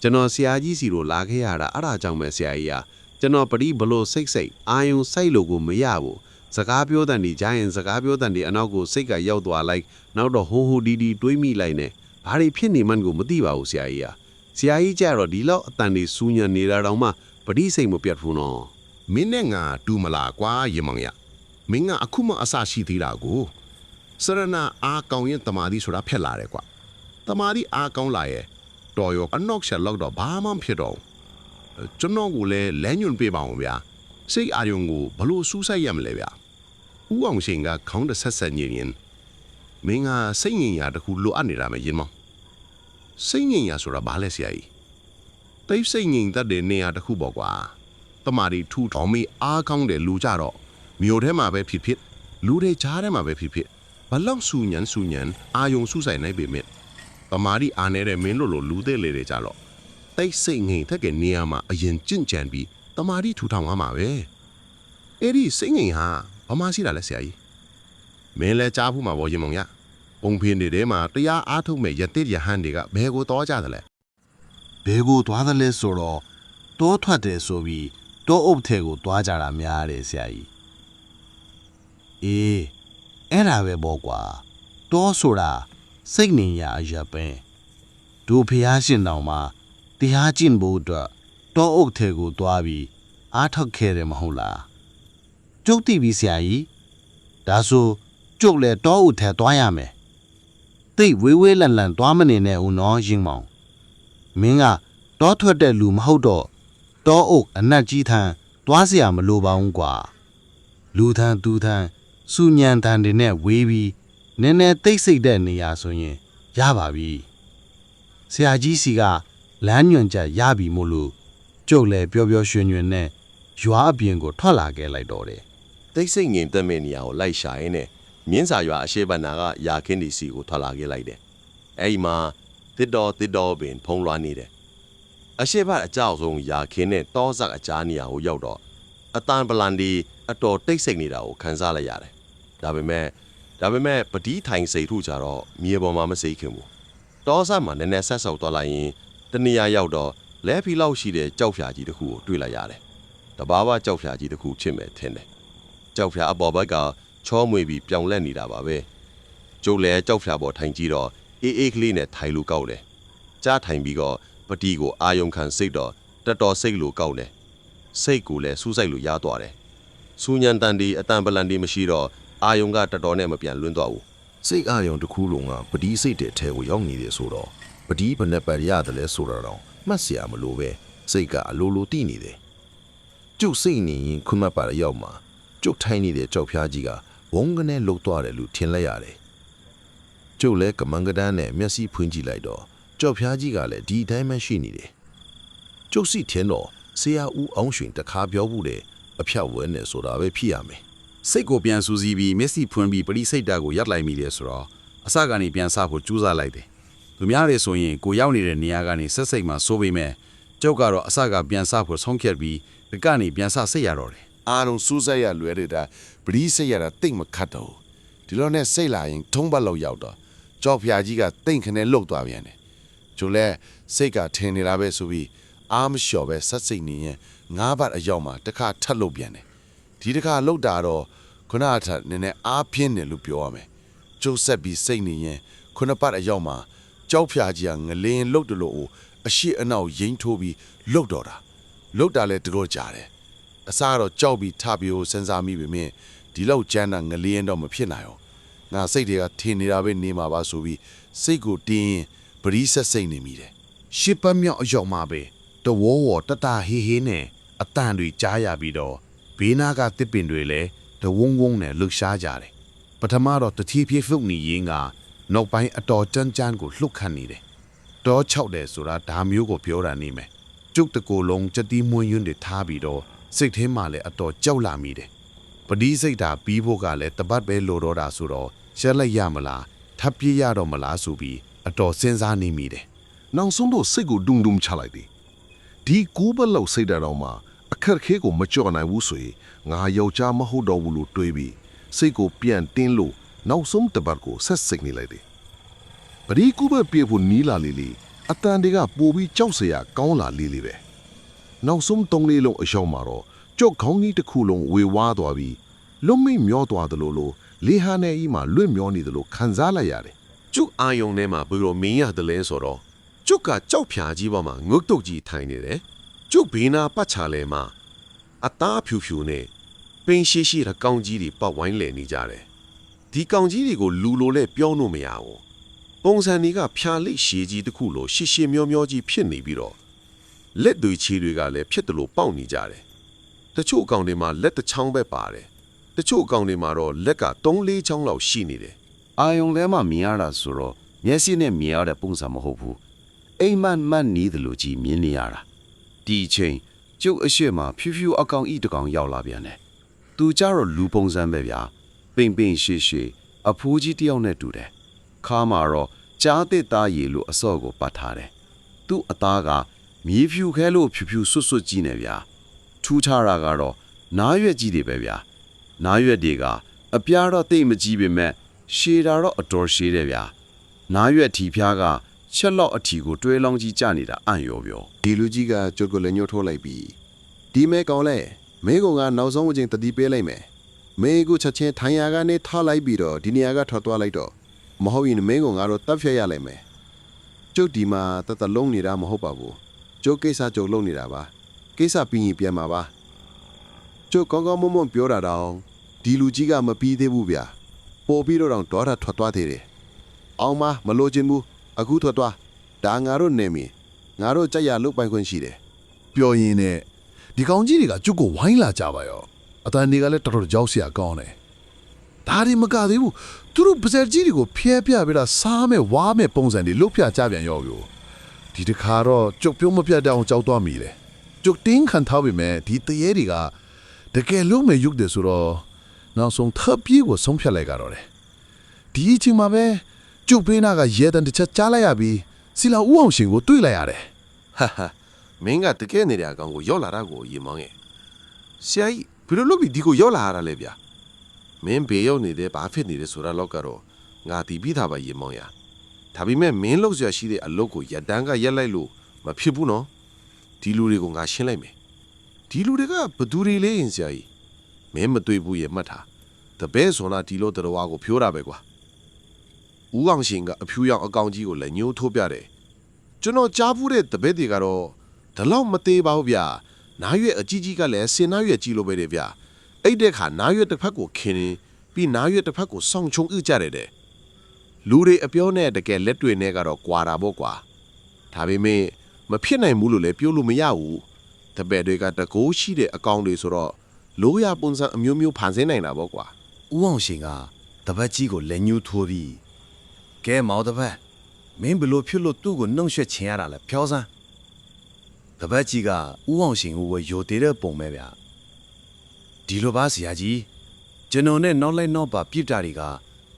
ကျွန်တော်ဆရာကြီးစီတို့လာခဲ့ရတာအဲ့ဒါကြောင့်ပဲဆရာကြီးကကျွန်တော်ပတိဘလို့စိတ်စိတ်အာယုံစိုက်လို့ကိုမရဘူးစကားပြောတဲ့နေကြရင်စကားပြောတဲ့နေအနောက်ကိုစိတ်ကရောက်သွားလိုက်နောက်တော့ဟိုဟိုဒီဒီတွေးမိလိုက်နေဘာတွေဖြစ်နေမှန်းကိုမသိပါဘူးဆရာကြီးကဆရာကြီးကြတော့ဒီလောက်အတန်တွေစူးညံနေတာတောင်မှ ပတိစိတ်မပြတ်ဘူးနော်မင်းနဲ့ငါတူမလားကွာရေမောင်ရမင်းကအခုမှအစရှိသေးတာကိုစရဏအားကောင်းရင်တမာတိဆိုတာဖက်လာတယ်ကွာတမာတိအားကောင်းလာရဲ့တော်ရောအနောက်ချက်လောက်တော့ဘာမှမဖြစ်တော့ဘူးကျွန်တော်ကလည်းလဲညွန်ပေးပါအောင်ဗျာစိတ်အာယုံကိုဘလို့စူးစိုက်ရမလဲဗျာဦးအောင်ရှင်ကခေါင်းတစ်ဆက်ဆက်ညင်ရင်မင်းကစိတ်ငြိမ်ရာတစ်ခုလိုအပ်နေတာမရင်မောင်စိတ်ငြိမ်ရာဆိုတာဘာလဲဆရာကြီး တိတ်ဆိတ်ငြိမ်သက်တဲ့နေရာတစ်ခုပေါ့ကွာတမာရီထူထောင်မိအားကောင်းတဲ့လူကြတော့မြို့ထဲမှာပဲဖြစ်ဖြစ်လူတွေကြားထဲမှာပဲဖြစ်ဖြစ်ဘလောက်ဆူညံဆူညံအာယုံဆူဆိုင်နိုင်ပေမဲ့တမာရီအားနေတဲ့မင်းတို့လိုလူသေးလေတွေကြတော့တိတ်ဆိတ်ငိမ်သက်တဲ့နေရာမှာအရင်ကြင့်ကြံပြီးတမာတိထူထောင်ရမှာပဲအဲ့ဒီစိတ်ငိမ်ဟာဘာမှရှိတာလဲဆရာကြီးမင်းလဲကြားဘူးမှာဘောရင်မုံရပုံဖင်းတွေထဲမှာတရားအားထုတ်မဲ့ယတိရဟန်းတွေကဘယ်ကိုတောကြသလဲ ဘဲကိုသွားတယ်လဲဆိုတော့တောထွက်တယ်ဆိုပြီးတောအုပ်ထဲကိုသွားကြတာများတယ်ဆရာကြီးအေးအဲ့ဒါပဲပေါ့ကွာတောဆိုတာစိတ်နေရအရာပဲဒူဖျားရှင်တောင်မှတရားကျင့်ဖို့အတွက်တောအုပ်ထဲကိုသွားပြီးအားထုတ်ခဲ့တယ်မဟုတ်လားကျုပ်သိပြီဆရာကြီးဒါဆိုကျုပ်လည်းတောအုပ်ထဲသွားရမယ်သိပ်ဝေးဝေးလန်လန်သွားမနေနဲ့ဦးနော်ရင်မောင် မင်းကတောထွက်တဲ့လူမဟုတ်တော့တောအုပ်အနက်ကြီးထန်သွားเสียမလိုပါဘူးကွာလူထန်သူထန်စူညံတန်တွေနဲ့ဝေးပြီးနည်းနည်းတိတ်ဆိတ်တဲ့နေရာဆိုရင်ရပါပြီဆရာကြီးစီကလမ်းညွန်ချက်ရပြီမို့လို့ကျုပ်လည်းပျော်ပျော်ရွှင်ရွှင်နဲ့ရွာအပြင်ကိုထွက်လာခဲ့လိုက်တော့တယ် တိတ်ဆိတ်ငြိမ်သက်မဲ့နေရာကိုလိုက်ရှာရင်းနဲ့မြင်းစာရွာအရှိဘနာကယာခင်းဒီစီကိုထွက်လာခဲ့လိုက်တယ်။အဲဒီမှာ တစ်တော်တစ်တော်ပင်ဖုံးလွှမ်းနေတယ်။အရှိဘအကြောက်ဆုံးယာခင်းနဲ့တောဇက်အကြားနေရာကိုရောက်တော့အတန်ပလန်ဒီအတော်တိတ်ဆိတ်နေတာကိုခံစားလိုက်ရတယ်။ဒါပေမဲ့ဒါပေမဲ့ပတိထိုင်စိတ်ထုကြတော့မြေပေါ်မှာမစိတ်ခင်ဘူး။တောဇက်မှာနည်းနည်းဆက်ဆုပ်သွားလိုက်ရင်တနေရာရောက်တော့လဲဖီလောက်ရှိတဲ့ကြောက်ဖြာကြီးတစ်ခုကိုတွေ့လိုက်ရတယ်။တဘာဝကြောက်ဖြာကြီးတစ်ခုဖြစ်မဲ့ထင်တယ်။ကြောက်ဖြာအပေါ်ဘက်ကချောမွေပြီးပြောင်လက်နေတာပါပဲကျုပ်လည်းကြောက်ဖြာပေါ်ထိုင်ကြည့်တော့ အေးအေးကလေးနဲ့ထိုင်လို့ကောက်တယ်။ကြားထိုင်ပြီးတော့ပတိကိုအာယုံခံစိတ်တော့တတော်စိတ်လို့ကောက်တယ်။စိတ်ကိုလည်းစူးစိုက်လို့ရားသွားတယ်။စူညံတန်ဒီအတန်ပလန်ဒီမရှိတော့အာယုံကတတော်နဲ့မပြန်လွန်းသွားဘူး။စိတ်အာယုံတစ်ခုလုံးကပတိစိတ်တဲ့အထဲကိုရောက်နေတယ်ဆိုတော့ပတိဘနဲ့ပတ်ရတယ်လဲဆိုတော့မှတ်စရာမလိုပဲစိတ်ကအလိုလိုတည်နေတယ်။ကျုပ်စိတ်နေရင်ခွမပါရရောက်မှာကျုပ်ထိုင်းနေတဲ့ကြောက်ဖျားကြီးကဝုန်းကနေလှုပ်သွားတယ်လို့ထင်လိုက်ရတယ်။ ကျုပ်လည်းကမန်ကဒန်းနဲ့မျက်စိဖွင့်ကြည့်လိုက်တော့ကြောက်ဖျားကြီးကလည်းဒီအတိုင်းမှရှိနေတယ်ကျုပ်စီထင်တော့ဆရာဦးအောင်ရွှင်တခါပြောဘူးတယ်အဖြတ်ဝဲနေဆိုတာပဲဖြစ်ရမယ်စိတ်ကိုပြန်စူးစီးပြီးမျက်စိဖွင့်ပြီးပရိစိတ်တာကိုရပ်လိုက်မိတယ်ဆိုတော့အစကနေပြန်ဆဖို့ကြိုးစားလိုက်တယ်သူများတွေဆိုရင်ကိုရောက်နေတဲ့နေရာကနေဆက်စိတ်မှစိုးပေမဲ့ကျုပ်ကတော့အစကပြန်ဆဖို့ဆုံးဖြတ်ပြီးဒီကနေပြန်ဆစိတ်ရတော့တယ်အားလုံးစူးစိုက်ရလွယ်တဲ့တာပရိစိတ်ရတာတိတ်မခတ်တော့ဘူးဒီလိုနဲ့စိတ်လာရင်ထုံးပတ်လောက်ရောက်တော့ ကြောက်ဖျားကြီးကတိတ်ခနဲ့လှုပ်သွားပြန်တယ်ကျိုလဲစိတ်ကထင်နေတာပဲဆိုပြီးအားမလျှော်ပဲဆက်စိတ်နေရင်ငါးဘတ်အရောက်မှာတစ်ခါထပ်လှုပ်ပြန်တယ်ဒီတစ်ခါလှုပ်တာတော့ခုနကထက်နည်းနည်းအားပြင်းတယ်လို့ပြောရမယ်ကျုပ်ဆက်ပြီးစိတ်နေရင်ခုနပတ်အရောက်မှာကြောက်ဖျားကြီးကငလင်းလှုပ်တယ်လို့အရှိအနောက်ရိမ့်ထိုးပြီးလှုပ်တော့တာလှုပ်တာလဲတော်ကြတယ်အစားကတော့ကြောက်ပြီးထပြီးကိုစဉ်းစားမိပေမဲ့ဒီလောက်ကြမ်းတာငလျင်တော့မဖြစ်နိုင်အောင် ငါစိတ်တွေကထင်နေတာပဲနေမှာပါဆိုပြီးစိတ်ကိုတင်းရင်ပရိဆက်စိတ်နေမိတယ်ရှစ်ပတ်မြောက်အရောက်မှာပဲတဝေါဝတတဟေးဟေးနဲ့အတန်တွေကြားရပြီးတော့ဘေးနာကတစ်ပင်တွေလည်းတဝုံဝုံနဲ့လှုပ်ရှားကြတယ်ပထမတော့တတိပြေဖုတ်နေရင်ကနောက်ပိုင်းအတော်ကြမ်းကြမ်းကိုလှုပ်ခတ်နေတယ်တောချောက်တယ်ဆိုတာဒါမျိုးကိုပြောတာနေမယ်ကျုပ်တကိုယ်လုံးစက်တီးမွန်းယွန်းတွေထားပြီးတော့စိတ်ထဲမှာလည်းအတော်ကြောက်လာမိတယ်။ ပတိစိတ်ဓာတ်ပြီးဖို့ကလည်းတပတ်ပဲလိုတော့တာဆိုတော့ရှက်လိုက်ရမလားထပ်ပြေးရတော့မလားဆိုပြီးအတော်စဉ်းစားနေမိတယ်နောက်ဆုံးတော့စိတ်ကိုဒုံဒုံချလိုက်တယ်ဒီကိုးဘက်လောက်စိတ်ဓာတ်တော်မှာအခက်အခဲကိုမကြော်နိုင်ဘူးဆိုရင်ငါယောက်ျားမဟုတ်တော့ဘူးလို့တွေးပြီးစိတ်ကိုပြန်တင်းလို့နောက်ဆုံးတစ်ပတ်ကိုဆက်စိတ်နေလိုက်တယ်ပရိကူဘက်ပြေဖို့နီးလာလေလေအတန်တွေကပိုပြီးကြောက်စရာကောင်းလာလေလေပဲနောက်ဆုံးတုံးလေးလုံးအရောက်မှာတော့ ကြောက်ခေါင်းကြီးတစ်ခုလုံးဝေဝါးသွားပြီးလွတ်မိတ်မျောသွားတယ်လို့လို့လေဟာနဲ့ဤမှာလွတ်မျောနေတယ်လို့ခံစားလိုက်ရတယ်ကျုပ်အာယုံထဲမှာဘယ်လိုမင်းရတယ်လဲဆိုတော့ကျုပ်ကကြောက်ဖြာကြီးပေါ်မှာငုတ်တုတ်ကြီးထိုင်နေတယ်ကျုပ်ဘေးနာပတ်ချလဲမှာအသားဖြူဖြူနဲ့ပင်ရှိရှိတဲ့ကောင်ကြီးတွေပတ်ဝိုင်းလည်နေကြတယ်ဒီကောင်ကြီးတွေကိုလူလိုလဲပြောလို့မရဘူးပုံစံတွေကဖြာလိတ်ရှည်ကြီးတစ်ခုလိုရှည်ရှည်မျောမျောကြီးဖြစ်နေပြီးတော့လက်တွေချီတွေကလည်းဖြစ်တယ်လို့ပေါက်နေကြတယ် တချို့အကောင်တွေမှာလက်တစ်ချောင်းပဲပါတယ်တချို့အကောင်တွေမှာတော့လက်က3-4ချောင်းလောက်ရှိနေတယ်အာယုံထဲမှာမြင်ရတာဆိုတော့မျက်စိနဲ့မြင်ရတဲ့ပုံစံမဟုတ်ဘူးအိမ်မက်မက်နီးတယ်လို့ကြီးမြင်နေရတာဒီအချိန်ကျုပ်အရှိမဖြူဖြူအကောင်ဤတကောင်ရောက်လာပြန်တယ်သူကြတော့လူပုံစံပဲဗျာပိန်ပိန်ရှေ့ရှေ့အဖိုးကြီးတယောက်နဲ့တူတယ်ခါမှာတော့ကြားတဲ့သားရည်လို့အစော့ကိုပတ်ထားတယ်သူ့အသားကမြေဖြူခဲလို့ဖြူဖြူဆွတ်ဆွတ်ကြီးနေဗျာ ထူးခြားတာကတော့နားရွက်ကြီးတွေပဲဗျာနားရွက်တွေကအပြားတော့တိတ်မကြီးပေမဲ့ရှည်တာတော့အတော်ရှည်တယ်ဗျာနားရွက်ထီဖျားကချက်လောက်အထီကိုတွဲလောင်းကြီးကျနေတာအံ့ရောပြောဒီလူကြီးကကျုပ်ကိုလည်းညှို့ထိုးလိုက်ပြီဒီမဲကောင်လဲမင်းကောင်ကနောက်ဆုံးအချိန်တတိပေးလိုက်မယ်မင်းကချက်ချင်းထိုင်ရာကနေထားလိုက်ပြီးတော့ဒီနေရာကထွက်သွားလိုက်တော့မဟုတ်ရင်မင်းကောင်ကတော့တပ်ဖြတ်ရလိုက်မယ်ကျုပ်ဒီမှာတတလုံးနေတာမဟုတ်ပါဘူးကျုပ်ကိစ္စကျုပ်လုံးနေတာပါ ကိစ္စပြီးရင်ပြန်မှာပါကျုပ်ကောင်းကောင်းမွန်မွန်ပြောတာတော့ဒီလူကြီးကမပြီးသေးဘူးဗျာပို့ပြီးတော့တော့ဒေါ်ရထွက်သွားသေးတယ်အောင်မမလို့ချင်းဘူးအခုထွက်သွားဒါငါတို့နေမီငါတို့ကြက်ရလုတ်ပိုင်ခွင့်ရှိတယ်ပြောရင်းနဲ့ဒီကောင်ကြီးတွေကကျုပ်ကိုဝိုင်းလာကြပါရောအတန်တွေကလည်းတော်တော်ကြောက်စရာကောင်းတယ်ဒါဒီမကသေးဘူးသူတို့ပါဇက်ကြီးတွေကိုဖျဲပြပြတာစားမဲ့ဝါမဲ့ပုံစံတွေလုတ်ပြကြပြန်ရောပြောဒီတခါတော့ကျုပ်ပြုံးမပြတ်တဲ့အောင်ကြောက်သွားမိတယ် ကျုပ်တင်းခံထားပြီမဲ့ဒီတရေတွေကတကယ်လုံးမဲ့ရုပ်တယ်ဆိုတော့နောက်ဆုံးထပ်ပြေးကိုဆုံးဖြတ်လိုက်ကြတော့တယ်ဒီအချိန်မှာပဲကျုပ်ပေးနာကရဲတန်တစ်ချက်ကြားလိုက်ရပြီးစီလာဦးအောင်ရှင်ကိုတွေ့လိုက်ရတယ်ဟာဟာမင်းကတကယ်နေတဲ့အကောင်ကိုရောက်လာတာကိုရေမောင်းရဲ့ဆရာကြီးဘယ်လိုလုပ်ပြီးဒီကိုရောက်လာရတာလဲဗျာမင်းဘေးရောက်နေတယ်ဘာဖြစ်နေတယ်ဆိုတာတော့ကတော့ငါတီးပြီးသားပါရေမောင်းရဒါပေမဲ့မင်းလောက်ဆရာရှိတဲ့အလုပ်ကိုရတန်းကရက်လိုက်လို့မဖြစ်ဘူးနော် ဒီလူတွေကိုငါရှင်းလိုက်မယ်ဒီလူတွေကဘသူတွေလဲရင်ဆရာကြီးမင်းမတွေ့ဘူးရေမှတ်ထားတပည့်ဆိုနာဒီလိုတော်ဝါကိုဖြိုးတာပဲကွာဦးအောင်ရှင်ကအဖြူရောင်အကောင်ကြီးကိုလည်းညှိုးထိုးပြတယ်ကျွန်တော်ကြားဘူးတဲ့တပည့်တွေကတော့ဒီလောက်မသေးပါဘူးဗျာနားရွက်အကြီးကြီးကလည်းစင်နားရွက်ကြီးလိုပဲတယ်ဗျာအဲ့တဲ့ခါနားရွက်တစ်ဖက်ကိုခင်းနေပြီးနားရွက်တစ်ဖက်ကိုစောင့်ချုံဥကြတယ်တဲ့လူတွေအပြောနဲ့တကယ်လက်တွေနဲ့ကတော့ကွာတာပေါ့ကွာဒါပေမဲ့ မဖြစ်နိုင်ဘူးလို့လည်းပြောလို့မရဘူးတပည့်တွေကတကိုးရှိတဲ့အကောင်တွေဆိုတော့လိုရပုံစံအမျိုးမျိုးဖန်ဆင်းနိုင်တာပေါ့ကွာဦးအောင်ရှင်ကတပတ်ကြီးကိုလက်ညှိုးထိုးပြီးကဲမောင်တပတ်မင်းဘလို့ဖြစ်လို့သူ့ကိုနှုံရွှက်ချင်ရတာလဲဖြောစမ်းတပတ်ကြီးကဦးအောင်ရှင်ကိုဝယိုသေးတဲ့ပုံပဲဗျဒီလိုပါဆရာကြီးကျွန်တော်နဲ့နောက်လိုက်နောက်ပါပြစ်တာတွေက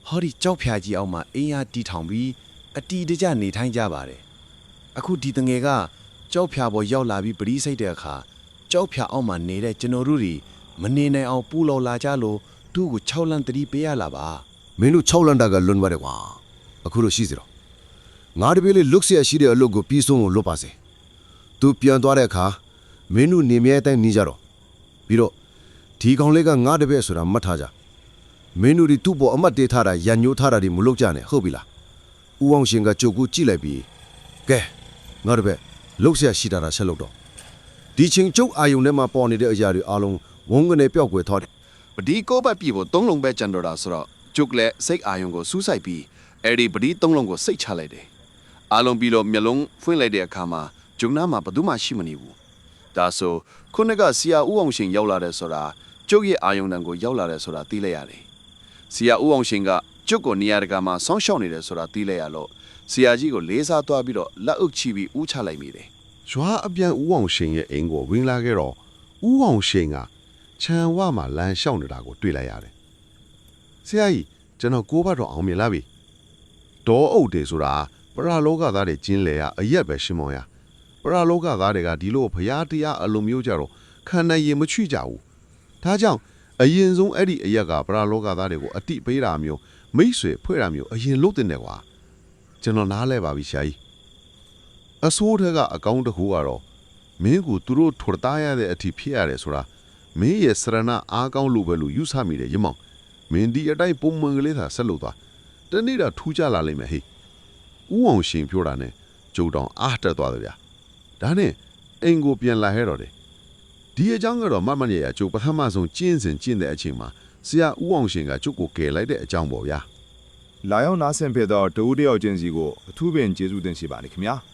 ဟောဒီကြောက်ဖြာကြီးအောက်မှာအင်းအားတီထောင်ပြီးအတီတကျနေထိုင်ကြပါတယ် အခုဒီတငယ်ကကြောက်ဖြာပေါ်ရောက်လာပြီးပရိစိတ်တဲ့အခါကြောက်ဖြာအောက်မှာနေတဲ့ကျွန်တော်တို့တွေမနေနိုင်အောင်ပူလော်လာကြလို့သူ့ကို6လန့်တတိပေးရလာပါ မင်းတို့6လန်တာကလွန်ပါတယ်ကွာအခုလို့ရှိစီတော့ငါတပည့်လေးလုတ်เสียရှိတဲ့အလုပ်ကိုပြီးဆုံးလို့လွတ်ပါစေသူပြန်သွားတဲ့အခါမင်းတို့နေမြဲတိုင်းနေကြတော့ပြီးတော့ဒီကောင်လေးကငါတပည့်ဆိုတာမှတ်ထားကြမင်းတို့ဒီသူ့ပေါ်အမတ်တေးထားတာရန်ညိုးထားတာဒီမလုပ်ကြနဲ့ဟုတ်ပြီလားဦးအောင်ရှင်ကကြုတ်ကူကြည့်လိုက်ပြီးကဲ ငါတို့ပဲလှုပ်ရှားရှိတာတာဆက်လုပ်တော့ဒီချင်းကျုပ်အာယုံထဲမှာပေါ်နေတဲ့အရာတွေအားလုံးဝုန်းကနေပျောက်ကွယ်သွားတယ်ပဒီကိုဘက်ပြီဖို့သုံးလုံးပဲကျန်တော့တာဆိုတော့ကျုပ်လည်းစိတ်အာယုံကိုစူးစိုက်ပြီးအဲ့ဒီပဒီသုံးလုံးကိုစိတ်ချလိုက်တယ်အားလုံးပြီးတော့မျက်လုံးဖွင့်လိုက်တဲ့အခါမှာဂျုံနာမှာဘသူမှရှိမနေဘူးဒါဆိုခုနကဆရာဦးအောင်ရှင်ရောက်လာတယ်ဆိုတာကျုပ်ရဲ့အာယုံတန်ကိုရောက်လာတယ်ဆိုတာသိလိုက်ရတယ်ဆရာဦးအောင်ရှင်ကကျုပ်ကိုနေရာတကာမှာဆောင်းရှောက်နေတယ်ဆိုတာသိလိုက်ရလို့ ဆီယာကြီးကိုလေးစားသွားပြီးတော့လက်အုပ်ချပြီးဦးချလိုက်မိတယ်ရွာအပြန်ဦးအောင်ရှင်ရဲ့အိမ်ကိုဝင်လာခဲ့တော့ဦးအောင်ရှင်ကခြံဝမှာလမ်းလျှောက်နေတာကိုတွေ့လိုက်ရတယ်။ဆရာကြီးကျွန်တော်ကိုဘတ်တော့အောင်မြင်လာပြီ။ဒေါ်အုပ်တယ်ဆိုတာပရာလောကသားတွေကျင်းလေရအရက်ပဲရှင်းမောင်ရ။ပရာလောကသားတွေကဒီလိုဖျားတရားအလိုမျိုးကြတော့ခံနိုင်ရင်မချွကြဘူး။ဒါကြောင့်အရင်ဆုံးအဲ့ဒီအရက်ကပရာလောကသားတွေကိုအတိပေးတာမျိုးမိတ်ဆွေဖွဲ့တာမျိုးအရင်လုပ်တင်တယ်ကွာ။ ကျွန်တော်နားလဲပါပြီဆရာကြီး။အစိုးရကအကောင့်တစ်ခုကတော့မင်းကိုသူတို့ထွတ်သားရတဲ့အထိဖြစ်ရတယ်ဆိုတာမင်းရဲ့စရဏအားကောင်းလို့ပဲလို့ယူဆမိတယ်ရမောင်မင်းဒီအတိုင်းပုံမှန်ကလေးသာဆက်လို့သွားတနေ့တာထူးကြလာလိမ့်မယ်ဟေးဥအောင်ရှင်ပြောတာနဲ့ကျုပ်တောင်အားတက်သွားတယ်ဗျာဒါနဲ့အိမ်ကိုပြန်လာဟဲတော့တယ်ဒီအကြောင်းကတော့မတ်မတ်ရရကျုပ်ပထမဆုံးကျင်းစဉ်ကျင့်တဲ့အချိန်မှာဆရာဥအောင်ရှင်ကကျုပ်ကိုကယ်လိုက်တဲ့အကြောင်းပေါ့ဗျာ လာရောက်နားဆင်ဖြစ်သောတဦးတယောက်ချင်းစီကိုအထူးပင်ကျေးဇူးတင်ရှိပါနေခင်ဗျာ။